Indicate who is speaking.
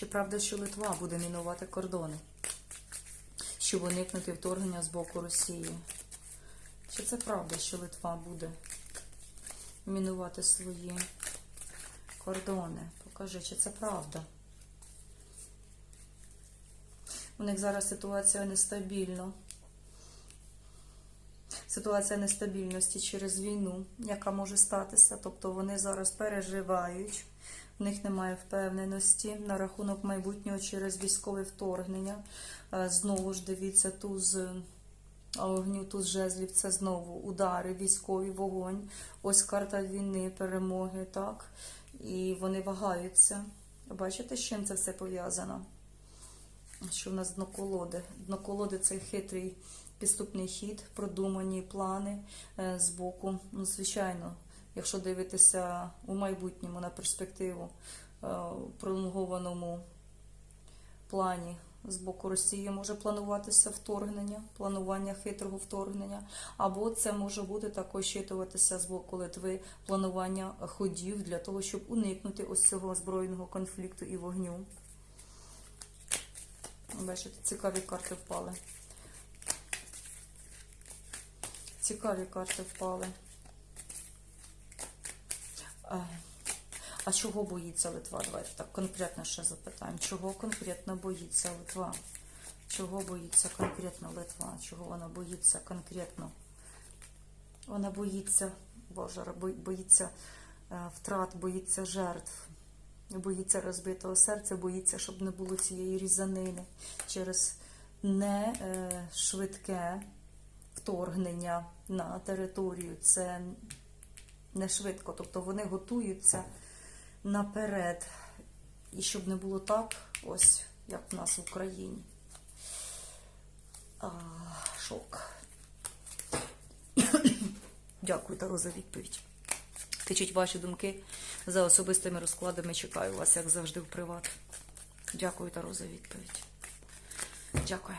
Speaker 1: Чи правда, що Литва буде мінувати кордони, щоб уникнути вторгнення з боку Росії? Чи це правда, що Литва буде мінувати свої кордони? Покажи, чи це правда? У них зараз ситуація нестабільна. Ситуація нестабільності через війну, яка може статися. Тобто вони зараз переживають, в них немає впевненості на рахунок майбутнього через військове вторгнення. Е, Знову ж дивіться, туз огню, туз жезлів це знову удари, військовий вогонь. Ось карта війни, перемоги, так. І вони вагаються. Бачите, з чим це все пов'язано? Що в нас дно колоди? Дно колоди це хитрий підступний хід, продумані плани е, з боку. Ну, звичайно, якщо дивитися у майбутньому на перспективу е, пролонгованому плані з боку Росії може плануватися вторгнення, планування хитрого вторгнення, або це може бути також щитуватися з боку Литви планування ходів для того, щоб уникнути ось цього збройного конфлікту і вогню. Бачите, цікаві карти впали. Цікаві карти впали. А, чого боїться Литва? Давайте так конкретно ще запитаємо. Чого конкретно боїться Литва? Чого боїться конкретно Литва? Чого вона боїться конкретно? Вона боїться, Боже, боїться е, втрат, боїться жертв, боїться розбитого серця, боїться, щоб не було цієї різанини через не е, швидке вторгнення на територію. Це не швидко. Тобто вони готуються наперед. І щоб не було так, ось як в нас в Україні. А, шок. Дякую, Таро, за відповідь. Пишіть ваші думки за особистими розкладами. Чекаю вас, як завжди, в приват. Дякую, Таро, за відповідь. Дякую.